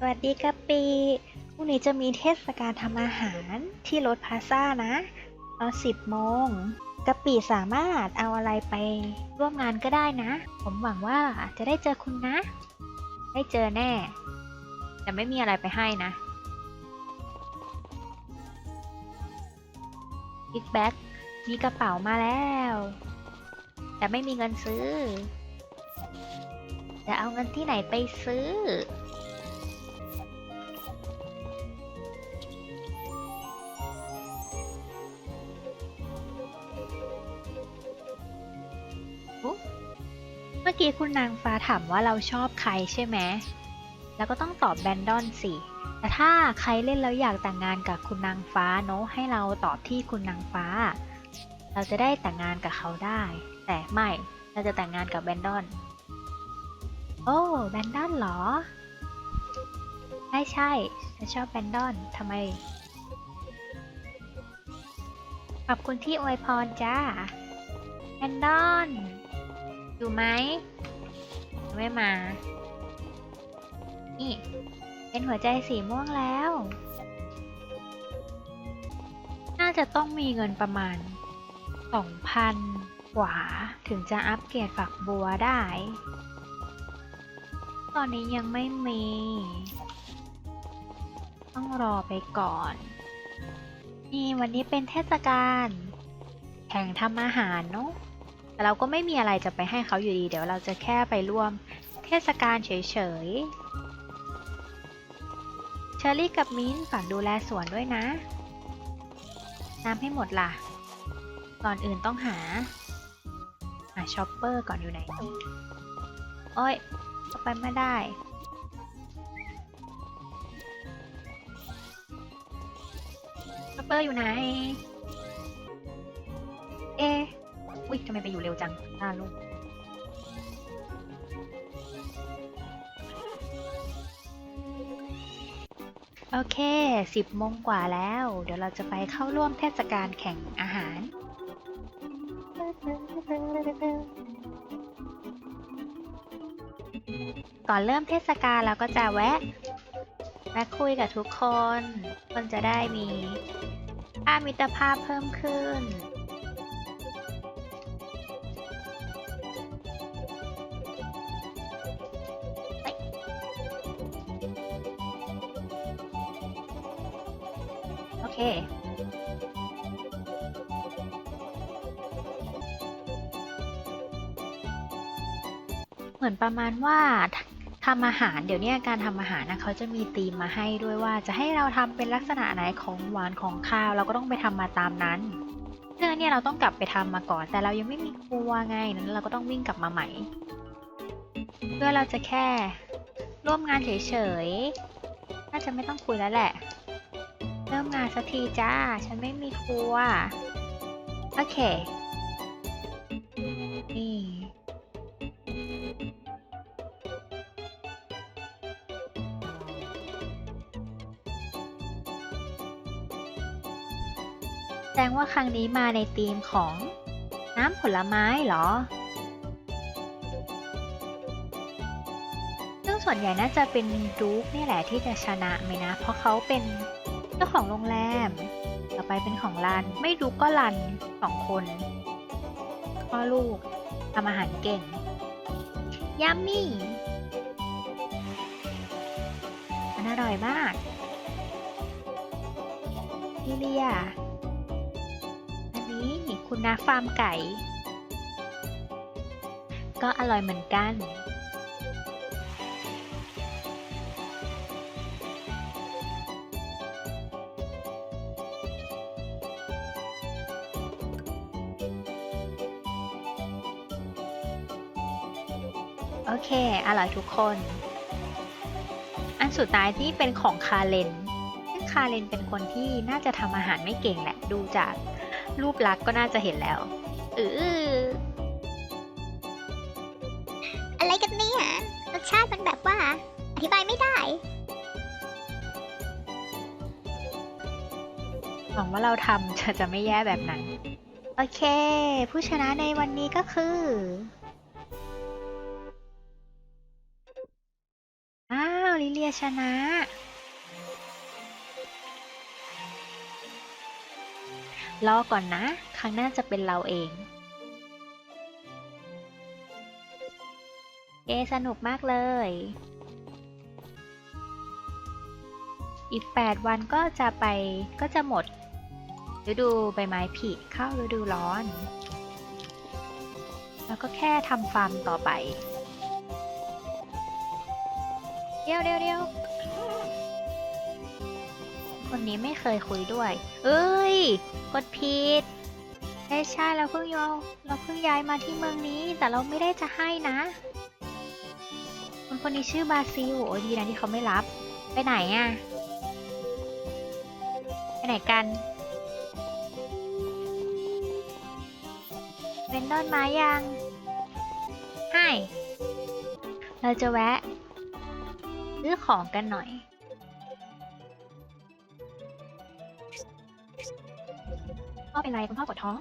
สวัสดีกะปีพรุ่งนี้จะมีเทศกาลทำอาหารที่รถพาซ่านะ ตอนสิบโมงกะปีสามารถเอาอะไรไปร่วมงานก็ได้นะ ผมหวังว่าจะได้เจอคุณนะ ได้เจอแน่ แต่ไม่มีอะไรไปให้นะบิ๊กแบ็กมีกระเป๋ามาแล้ว แต่ไม่มีเงินซื้อ จะเอาเงินที่ไหนไปซื้อ กี้คุณนางฟ้าถามว่าเราชอบใครใช่ไหม แล้วก็ต้องตอบแบนดอนสิ แต่ถ้าใครเล่นแล้วอยากแต่งงานกับคุณนางฟ้าเนอะให้เราตอบที่คุณนางฟ้า เราจะได้แต่งงานกับเขาได้ แต่ไม่ เราจะแต่งงานกับแบนดอน โอ้แบนดอนเหรอ ใช่ใช่ฉันชอบแบนดอนทำไม ขอบคุณที่อวยพรจ้าแบนดอน อยู่ไหมไม่มา นี่ เป็นหัวใจสีม่วงแล้ว น่าจะต้องมีเงินประมาณ 2,000 กว่า ถึงจะอัปเกรดฝักบัวได้ ตอนนี้ยังไม่มี ต้องรอไปก่อน นี่วันนี้เป็นเทศกาลแข่งทำอาหารเนาะ แต่เราก็ไม่มีอะไรจะไปให้เขาอยู่ดี เดี๋ยวเราจะแค่ไปร่วมเทศกาลเฉยๆ เชอรี่กับมิ้นท์ฝากดูแลสวนด้วยนะ น้ำให้หมดล่ะ ก่อนอื่นต้องหา หาช็อปเปอร์ก่อนอยู่ไหน โอ้ยเข้าไปไม่ได้ช็อปเปอร์อยู่ไหน เอ๊ อุ้ยทำไมไปอยู่เร็วจังหน้าลูกโอเคสิบโมงกว่าแล้ว เดี๋ยวเราจะไปเข้าร่วมเทศกาลแข่งอาหาร ก่อนเริ่มเทศกาลเราก็จะแวะแวะคุยกับทุกคน คนจะได้มีภาพมิตรภาพเพิ่มขึ้น มือนประมาณว่าทำอาหารเดี๋ยวนี้การทำอาหารนะเขาจะมีธีมมาให้ด้วยว่าจะให้เราทำเป็นลักษณะไหนของหวานของข้าว เราก็ต้องไปทำมาตามนั้นซึ่อันเนี่ยเราต้องกลับไปทำมาก่อน แต่เรายังไม่มีครัวไงนั้นเราก็ต้องวิ่งกลับมาใหม่ เพื่อเราจะแค่ร่วมงานเฉยๆน่าจะไม่ต้องคุยแล้วแหละ เริ่มงานสักทีจ้า ฉันไม่มีครัวโอเค ดงว่าครั้งนี้มาในธีมของน้ำผลไม้เหรอ ซึ่งส่วนใหญ่น่าจะเป็นดู๊กนี่แหละที่จะชนะไหมนะ เพราะเขาเป็นเจ้าของโรงแรม ต่อไปเป็นของรัน ไม่ดู๊กก็รันสองคน พ่อลูกทำอาหารเก่ง ยัมมี่มันอร่อยมากลิเลีย คุณนาฟาร์มไก่ ก็อร่อยเหมือนกัน โอเค อร่อยทุกคน อันสุดท้ายที่เป็นของคาเลนซึ่งคาเลนเป็นคนที่น่าจะทำอาหารไม่เก่งแหละ ดูจาก รูปลักษณ์ก็น่าจะเห็นแล้วเอออะไรกันเนี่ยรสชาติมันแบบว่า อธิบายไม่ได้ หวังว่าเราทำจะจะไม่แย่แบบนั้น โอเค ผู้ชนะในวันนี้ก็คืออ้าวลิเลียชนะ รอก่อนนะ ครั้งหน้าจะเป็นเราเอง เอสนุกมากเลย อีก 8 วันก็จะไปก็จะหมด ฤดูใบไม้ผลิเข้าฤดูร้อน แล้วก็แค่ทำฟาร์มต่อไป เดี๋ยวเดี๋ยวเดี๋ยว คนนี้ไม่เคยคุยด้วย เอ้ย กดผิดใช่ใช่เราเพิ่งยอเราเพิ่งย้ายมาที่เมืองนี้ แต่เราไม่ได้จะให้นะคนคนนี้ชื่อบาซิลโอ้ยดีนะที่เขาไม่รับ ไปไหนอะ่ะ ไปไหนกันเป็นต้นไม้ยังให้เราจะแวะซื้อของกันหน่อย พ่อเป็นไรคุณพ่อปวดท้อง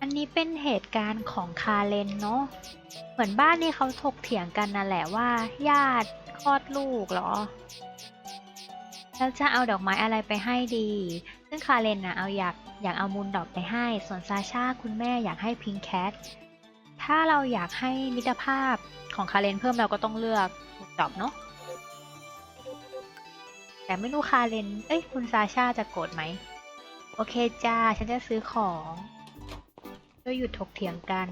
อันนี้เป็นเหตุการณ์ของคาเลนเนาะ เหมือนบ้านนี่เขาถกเถียงกันนั่นแหละว่า ญาติคลอดลูกเหรอ แล้วจะเอาดอกไม้อะไรไปให้ดี ซึ่งคาเรนนะเอาอยากอยากเอามูลดอกไปให้ ส่วนซาชาคุณแม่อยากให้พิงแคท ถ้าเราอยากให้มิตรภาพของคาเรนเพิ่มเราก็ต้องเลือกมูลดอกเนาะแต่ไม่รู้คาเรน เอ้ย คุณซาชาจะโกรธไหม โอเคจ้า ฉันจะซื้อของก็หยุดถกเถียงกัน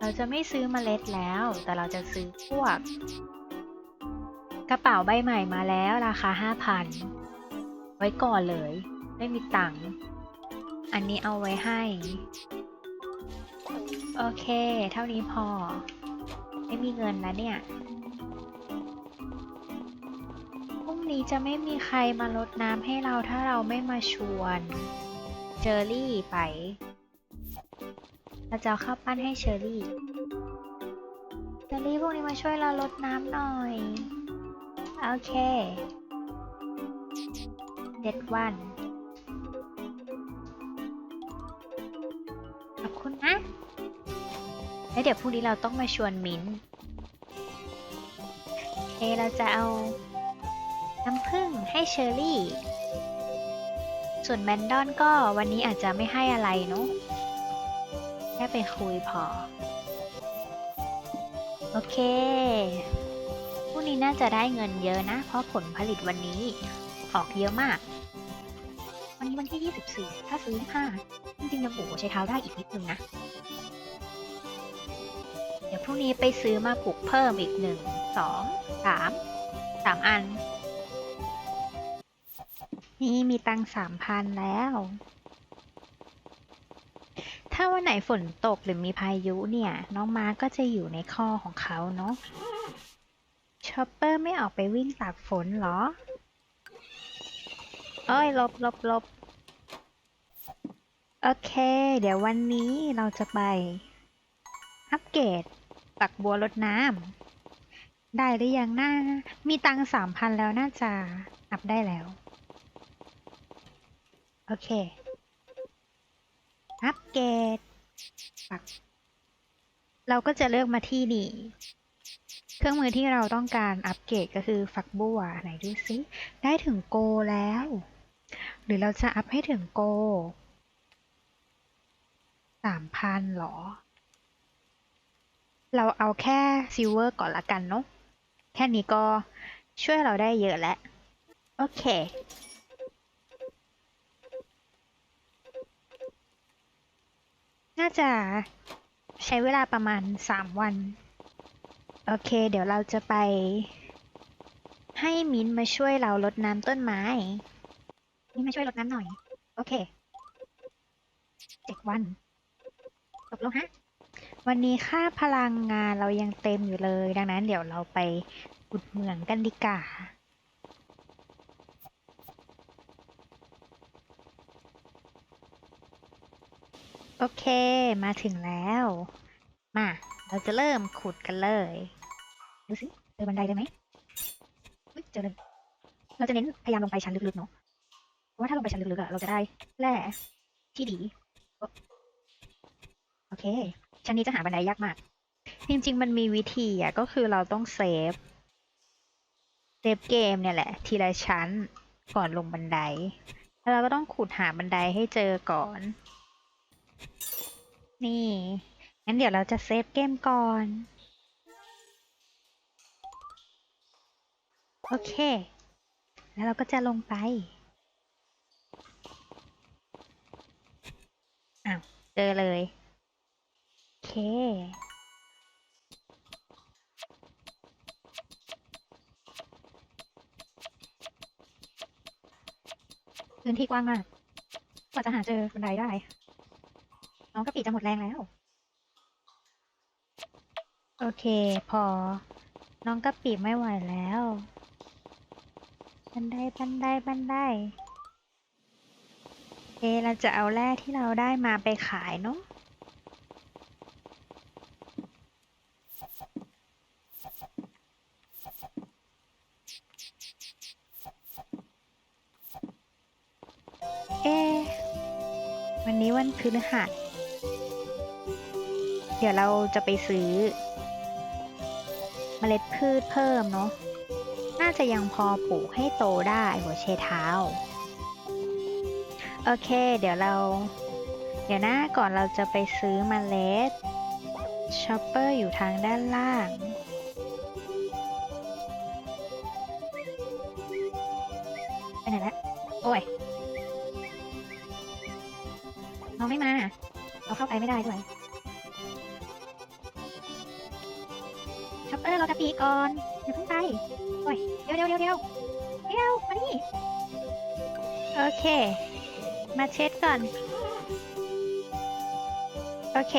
เราจะไม่ซื้อเมล็ดแล้ว แต่เราจะซื้อพวก กระเป๋าใบใหม่มาแล้วราคา5,000ไว้ก่อนเลย ไม่มีตังค์ อันนี้เอาไว้ให้ โอเค เท่านี้พอ ไม่มีเงินแล้วเนี่ย พรุ่งนี้จะไม่มีใครมาลดน้ำให้เราถ้าเราไม่มาชวนเชอรี่ไป เราจะเอาข้าปั้นให้เชอรี่ เชอรี่พวกนี้มาช่วยเราลดน้ำหน่อย โอเคเจ็ดวัน แล้วเดี๋ยวพรุ่งนี้เราต้องมาชวนมิ้นท์โอเคเราจะเอาน้ำผึ้งให้เชอรี่ ส่วนแมนดอนก็วันนี้อาจจะไม่ให้อะไรเนาะแค่ไปคุยพอ โอเคพรุ่งนี้น่าจะได้เงินเยอะนะ เพราะผลผลิตวันนี้ออกเยอะมาก วันนี้วันที่ 24 ถ้าซื้อ5จริงๆยังโอ้โหใช้เท้าได้อีกนิดนึงนะ รุ่งนี้ไปซื้อมาปลูกเพิ่มอีก1 2 3 3อัน นี่มีตังสามพันแล้ว ถ้าวันไหนฝนตกหรือมีพายุเนี่ย น้องมาก็จะอยู่ในข้อของเขาเนาะชอปเปอร์ไม่ออกไปวิ่งตากฝนเหรอ เอ้ยลบลบลบโอเค เดี๋ยววันนี้เราจะไป อัปเกรด ปักบัวรดน้ำได้หรือยังนะมีตังสามพันแล้วน่าจะอัพได้แล้ว โอเค อัปเกรดปัก เราก็จะเลือกมาที่นี่ เครื่องมือที่เราต้องการอัปเกรดก็คือฝักบัวไหนดูซิ ได้ถึงโกแล้ว หรือเราจะอัพให้ถึงโกสามพันหรอ เราเอาแค่ซิลเวอร์ก่อนละกันเนาะแค่นี้ก็ช่วยเราได้เยอะแล้ว โอเค น่าจะใช้เวลาประมาณสามวัน โอเค เดี๋ยวเราจะไป ให้มิ้นมาช่วยเรารดน้ำต้นไม้ มิ้นมาช่วยรดน้ำหน่อย โอเคเจ็ดวันตกลงฮะ วันนี้ค่าพลังงานเรายังเต็มอยู่เลย ดังนั้นเดี๋ยวเราไปอุดเหมืองกันดีกว่าโอเค มาถึงแล้ว มา เราจะเริ่มขุดกันเลย ดูสิเจอบันไดเลยไหมเจอเลย เราจะเน้นพยายามลงไปชั้นลึกๆเนาะราะว่าถ้าลงไปชั้นลึกๆอะเราจะได้แร่ที่ดี โอเค ชั้นนี้จะหาบันไดยากมาก จริงๆ มันมีวิธีอะ ก็คือเราต้องเซฟ เซฟเกมเนี่ยแหละ ทีละชั้นก่อนลงบันได แล้วเราก็ต้องขุดหาบันไดให้เจอก่อน นี่ งั้นเดี๋ยวเราจะเซฟเกมก่อน โอเค แล้วเราก็จะลงไป อ้าว เจอเลย เค พื้นที่กว้างมาก กว่าจะหาเจอบันไดได้ น้องกะปิจะหมดแรงแล้ว โอเค พอ น้องกะปิไม่ไหวแล้ว บันได บันได บันไดเอเราจะเอาแร่ที่เราได้มาไปขายเนาะ วันนี้วันพฤหัสเดี๋ยวเราจะไปซื้อ เมล็ดพืชเพิ่มเนาะ น่าจะยังพอปลูกให้โตได้หัวเชเท้า โอเค เดี๋ยวเรา เดี๋ยวนะก่อนเราจะไปซื้อเมล็ดช็อปเปอร์อยู่ทางด้านล่างไปไหนละโอ้ย ไม่มาเราเข้าไปไม่ได้ด้วยช็อปเปอร์เราจะปีก่อนอย่าเพิ่งไปโอ้ยเดี๋ยวเดี๋ยวเดี๋ยวเดี๋ยวเดี๋ยวมานี่โอเค มาเช็ดก่อน โอเค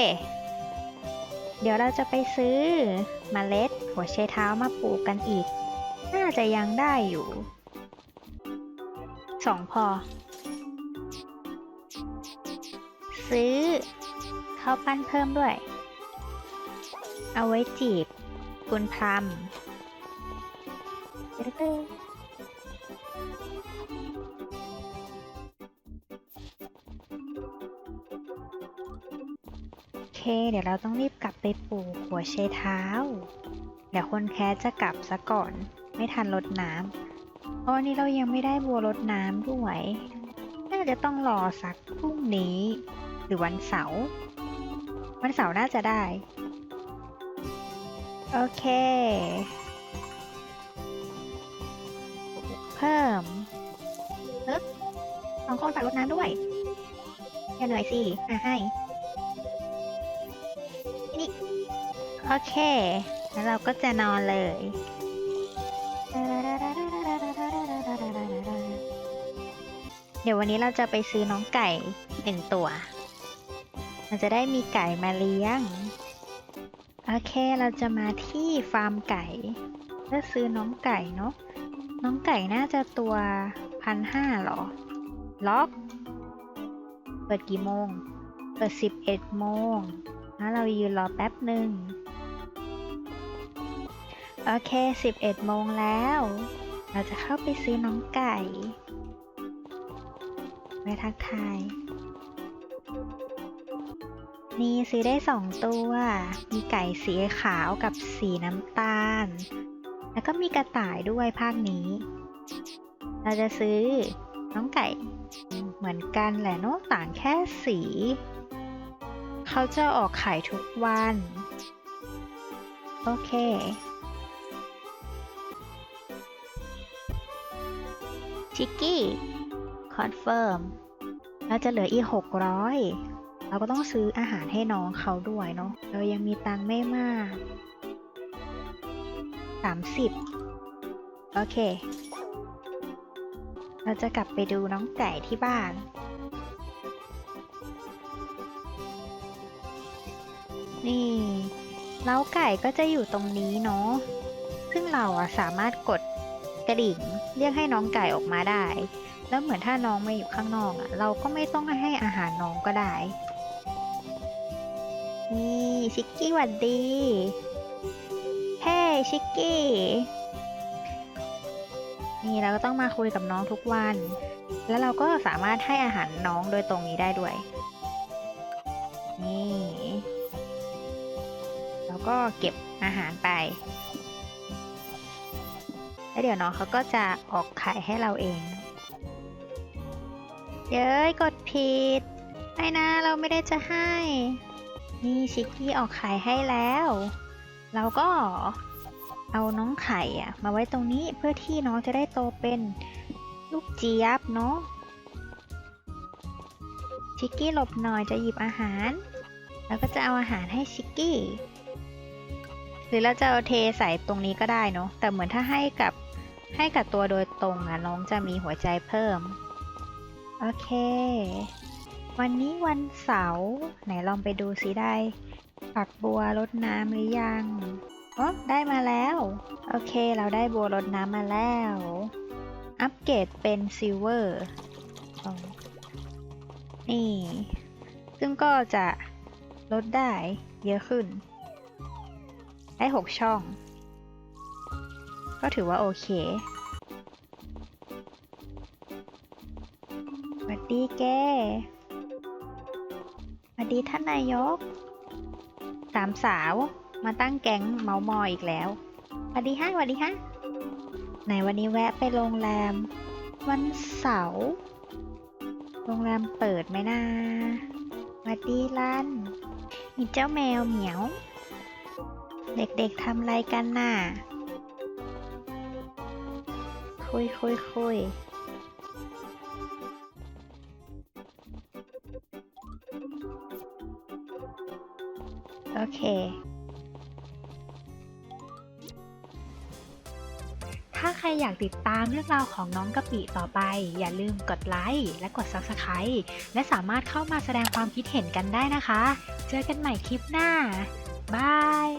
เดี๋ยวเราจะไปซื้อมเมล็ดหัวไชเท้ามาปลูกกันอีก น่าจะยังได้อยู่สองพอ ซื้อข้าวปั้นเพิ่มด้วย เอาไว้จีบ คุณพรมตึ๊ดๆโอเค เดี๋ยวเราต้องรีบกลับไปปลูกหัวไชเท้า เดี๋ยวคนแคสจะกลับซะก่อน ไม่ทันรดน้ำเพราะวันนี้เรายังไม่ได้บัวรดน้ำด้วย น่าจะต้องรอสักพรุ่งนี้ หรือวันเสาร์วันเสาร์น่าจะได้ โอเค เพิ่มฮึบสองคนฝากรดน้ำด้วย อย่าเหนื่อยสิ อะให้ นี่ โอเค แล้วเราก็จะนอนเลยเดี๋ยววันนี้เราจะไปซื้อน้องไก่หนึ่งตัว มันจะได้มีไก่มาเลี้ยง โอเคเราจะมาที่ฟาร์มไก่เพื่อซื้อน้องไก่เนาะน้องไก่น่าจะตัวพันห้าหรอ ล็อก เปิดกี่โมง เปิดสิบเอ็ดโมง แล้วเรายืนรอแป๊บหนึ่งโอเคสิบเอ็ดโมงแล้ว เราจะเข้าไปซื้อน้องไก่ ไปทักทาย นี่ซื้อได้สองตัว มีไก่สีขาวกับสีน้ำตาล แล้วก็มีกระต่ายด้วยภาคนี้ เราจะซื้อน้องไก่เหมือนกันแหละเนอะต่างแค่สี เขาจะออกไข่ทุกวัน โอเคชิกกี้คอนเฟิร์มเราจะเหลืออีกหกร้อย เราก็ต้องซื้ออาหารให้น้องเขาด้วยเนาะเรายังมีตังไม่มากสามสิบโอเค เราจะกลับไปดูน้องไก่ที่บ้าน นี่ เล้าไก่ก็จะอยู่ตรงนี้เนาะ ซึ่งเราอะสามารถกดกระดิ่งเรียกให้น้องไก่ออกมาได้แล้วเหมือนถ้าน้องมาอยู่ข้างนอกอะเราก็ไม่ต้องให้อาหารน้องก็ได้ นี่ชิกกี้หวัดดี เฮ้ชิกกี้ นี่เราก็ต้องมาคุยกับน้องทุกวัน แล้วเราก็สามารถให้อาหารน้องโดยตรงนี้ได้ด้วย นี่ แล้วก็เก็บอาหารไป แล้วเดี๋ยวน้องเขาก็จะออกไข่ให้เราเอง เย้ยกดผิดไม่นะเราไม่ได้จะให้ นี่ชิกกี้ออกไข่ให้แล้ว เราก็เอาน้องไข่อะมาไว้ตรงนี้เพื่อที่น้องจะได้โตเป็นลูกเจี๊ยบเนาะ ชิกกี้หลบหน่อยจะหยิบอาหาร แล้วก็จะเอาอาหารให้ชิกกี้ หรือเราจะเอาเทใส่ตรงนี้ก็ได้เนาะ แต่เหมือนถ้าให้กับให้กับตัวโดยตรงอะน้องจะมีหัวใจเพิ่ม โอเค วันนี้วันเสาร์ไหนลองไปดูสิได้ฝักบัวรดน้ำหรือยังอ๋อได้มาแล้ว โอเคเราได้บัวรดน้ำมาแล้ว อัปเกรดเป็นซิลเวอร์นี่ ซึ่งก็จะลดได้เยอะขึ้น ได้ 6 ช่อง ก็ถือว่าโอเคสวัสดีแก วัสดีท่านนายก สามสาวมาตั้งแก๊งเมามอยอีกแล้วสวัสดีฮะสวัสดีฮะไหนวันนี้แวะไปโรงแรม วันเสาร์โรงแรมเปิดไหมนะสวัสดีลันมีเจ้าแมวเหมียว เด็กๆทำอะไรกันน่ะคุยคุยคุย เค ถ้าใครอยากติดตามเรื่องราวของน้องกะปิต่อไป อย่าลืมกดไลค์และกด Subscribe และสามารถเข้ามาแสดงความคิดเห็นกันได้นะคะ เจอกันใหม่คลิปหน้า บาย